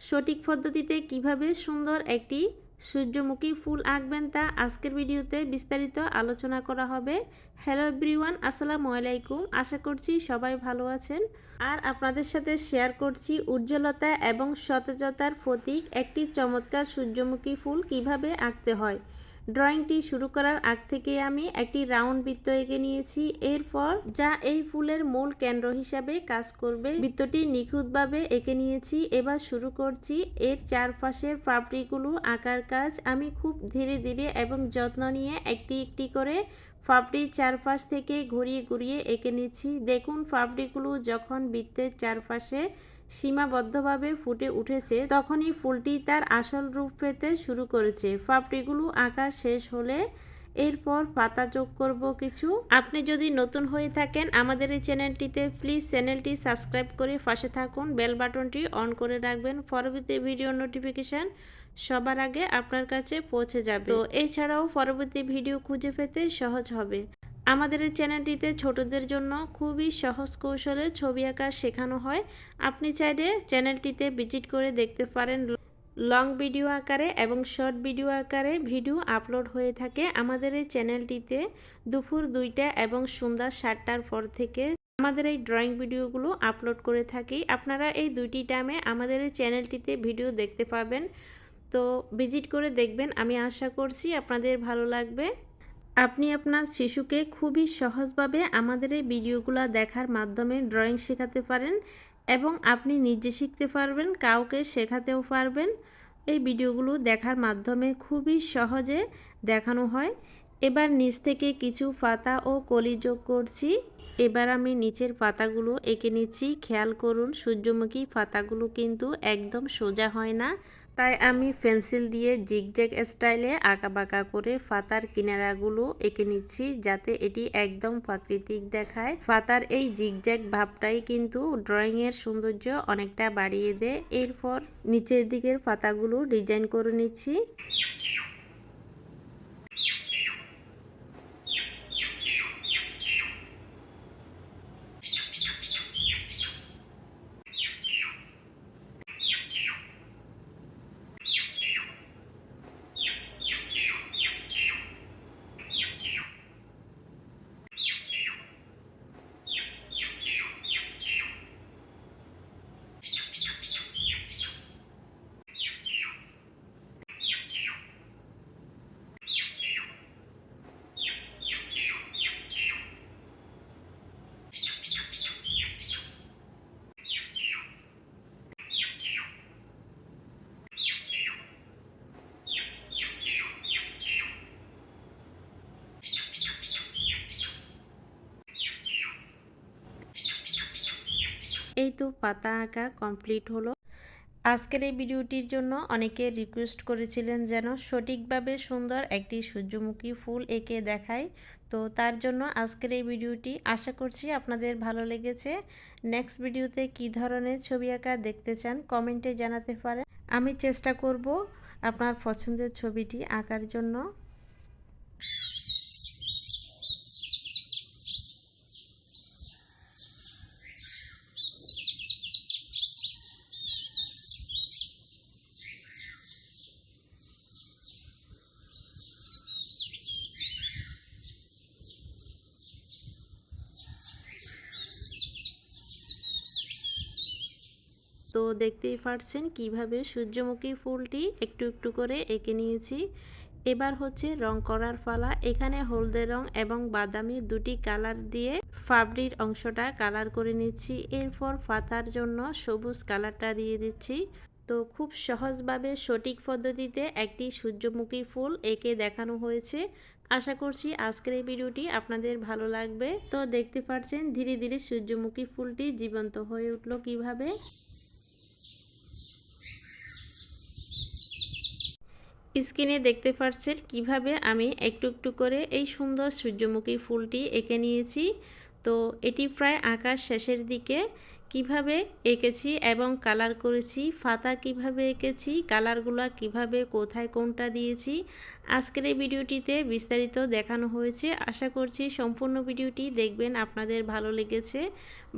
সঠিক পদ্ধতিতে কীভাবে সুন্দর একটি সূর্যমুখী ফুল আঁকবেন তা আজকের ভিডিওতে বিস্তারিত আলোচনা করা হবে। হ্যালো এভরিওয়ান আসসালামু আলাইকুম। আশা করছি সবাই ভালো আছেন। আর আপনাদের সাথে শেয়ার করছি উজ্জ্বলতা এবং সতেজতার প্রতীক একটি চমৎকার সূর্যমুখী ফুল কীভাবে আঁকতে হয়। ড্রয়িংটি শুরু করার আগ থেকে আমি একটি রাউন্ড বৃত্ত এঁকে নিয়েছি। এরপর যা এই ফুলের মূল কেন্দ্র হিসাবে কাজ করবে, বৃত্তটি নিখুঁতভাবে এঁকে নিয়েছি। এবার শুরু করছি। এর চারপাশের পাপড়িগুলো আঁকার কাজ। আমি খুব ধীরে ধীরে এবং যত্ন নিয়ে একটি একটি করে পাপড়ির চারপাশ থেকে ঘুরিয়ে ঘুরিয়ে এঁকে নিচ্ছি। দেখুন পাপড়িগুলো যখন বৃত্তের চারপাশে সীমাবদ্ধভাবে ফুটে উঠেছে, তখনই ফুলটি তার আসল রূপ পেতে শুরু করেছে। পাপড়িগুলো আঁকা শেষ হলে এরপর পাতা যোগ করব কিছু। আপনি যদি নতুন হয়ে থাকেন আমাদের এই চ্যানেলটিতে, প্লিজ চ্যানেলটি সাবস্ক্রাইব করে পাশে থাকুন। বেল বাটনটি অন করে রাখবেন। পরবর্তী ভিডিও নোটিফিকেশান সবার আগে আপনার কাছে পৌঁছে যাবে। তো এছাড়াও পরবর্তী ভিডিও খুঁজে পেতে সহজ হবে। আমাদের এই চ্যানেলটিতে ছোটদের জন্য খুবই সহজ কৌশলে ছবি আঁকা শেখানো হয়। আপনি চাইলে চ্যানেলটিতে ভিজিট করে দেখতে পারেন। লং ভিডিও আকারে এবং শর্ট ভিডিও আকারে ভিডিও আপলোড হয়ে থাকে আমাদের এই চ্যানেলটিতে দুপুর দুইটা এবং সন্ধ্যা সাতটার পর থেকে আমাদের এই ড্রয়িং ভিডিওগুলো আপলোড করে থাকি। আপনারা এই দুইটি টাইমে আমাদের এই চ্যানেলটিতে ভিডিও দেখতে পাবেন। তো ভিজিট করে দেখবেন। আমি আশা করছি আপনাদের ভালো লাগবে। আপনি আপনার শিশুকে খুবই সহজভাবে আমাদের এই ভিডিওগুলো দেখার মাধ্যমে ড্রয়িং শেখাতে পারেন এবং আপনি নিজে শিখতে পারবেন, কাউকে শেখাতেও পারবেন। এই ভিডিওগুলো দেখার মাধ্যমে খুবই সহজে দেখানো হয়। এবার নিচ থেকে কিছু পাতা ও কলি যোগ করছি। এবার আমি নিচের পাতাগুলো এঁকে নিচ্ছি। খেয়াল করুন, সূর্যমুখী পাতাগুলো কিন্তু একদম সোজা হয় না। তাই আমি পেন্সিল দিয়ে জিগজ্যাগ স্টাইলে বাঁকা করে ফাতার কিনারাগুলো এঁকে নিচ্ছি যাতে এটি একদম প্রাকৃতিক দেখায়। ফাতার এই জিগজ্যাগ ভাবটাই কিন্তু ড্রয়িংয়ের সৌন্দর্য অনেকটা বাড়িয়ে দেয়। এরপর নিচের দিকের পাতাগুলো ডিজাইন করে নিচ্ছি। এই তো পাতা আঁকা কমপ্লিট হলো, আজকের এই ভিডিওটির জন্য অনেকে রিকোয়েস্ট করেছিলেন যেন সঠিকভাবে সুন্দর একটি সূর্যমুখী ফুল এঁকে দেখায় তো তার জন্য আজকের এই ভিডিওটি আশা করছি আপনাদের ভালো লেগেছে। নেক্সট ভিডিওতে কি ধরনের ছবি আঁকা দেখতে চান কমেন্টে জানাতে পারেন। আমি চেষ্টা করব আপনার পছন্দের ছবিটি আঁকার জন্য। তো দেখতেই পারছেন কীভাবে সূর্যমুখী ফুলটি একটু একটু করে এঁকে নিয়েছি। এবার হচ্ছে রং করার পালা। এখানে হলদে রং এবং বাদামি দুটি কালার দিয়ে ফাবরির অংশটা কালার করে নিচ্ছি। এরপর পাতার জন্য সবুজ কালারটা দিয়ে দিচ্ছি। তো খুব সহজভাবে সঠিক পদ্ধতিতে একটি সূর্যমুখী ফুল এঁকে দেখানো হয়েছে। আশা করছি আজকের এই ভিডিওটি আপনাদের ভালো লাগবে। তো দেখতে পাচ্ছেন ধীরে ধীরে সূর্যমুখী ফুলটি জীবন্ত হয়ে উঠল কীভাবে। স্ক্রিনে দেখতে পাচ্ছেন কীভাবে আমি একটু একটু করে এই সুন্দর সূর্যমুখী ফুলটি এঁকে নিয়েছি। তো এটি প্রায় আকাশ শেষের দিকে কীভাবে এঁকেছি এবং কালার করেছি, ফাতা কীভাবে এঁকেছি, কালারগুলো কীভাবে, কোথায় কোনটা দিয়েছি, আজকের এই ভিডিওটিতে বিস্তারিত দেখানো হয়েছে। আশা করছি সম্পূর্ণ ভিডিওটি দেখবেন, আপনাদের ভালো লেগেছে।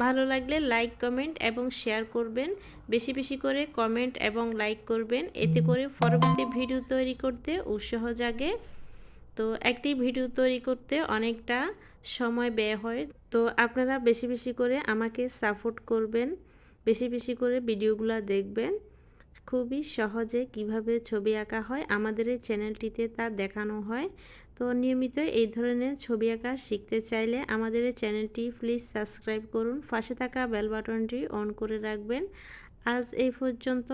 ভালো লাগলে লাইক, কমেন্ট এবং শেয়ার করবেন। বেশি বেশি করে কমেন্ট এবং লাইক করবেন। এতে করে পরবর্তী ভিডিও তৈরি করতে উৎসাহ জাগে। তো একটি ভিডিও তৈরি করতে অনেকটা সময় ব্যয় হয়। তো আপনারা বেশি বেশি করে আমাকে সাপোর্ট করবেন, বেশি বেশি করে ভিডিওগুলো দেখবেন। খুবই সহজে কীভাবে ছবি আঁকা হয়, আমাদের এই চ্যানেলটিতে তা দেখানো হয়। তো নিয়মিত এই ধরনের ছবি আঁকা শিখতে চাইলে আমাদের এই চ্যানেলটি প্লিজ সাবস্ক্রাইব করুন, পাশে থাকা বেল বাটনটি অন করে রাখবেন। আজ এই পর্যন্ত,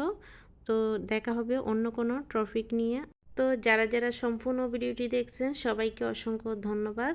তো দেখা হবে অন্য কোনো টপিক নিয়ে। তো যারা যারা সম্পূর্ণ ভিডিওটি দেখছেন, সবাইকে অসংখ্য ধন্যবাদ।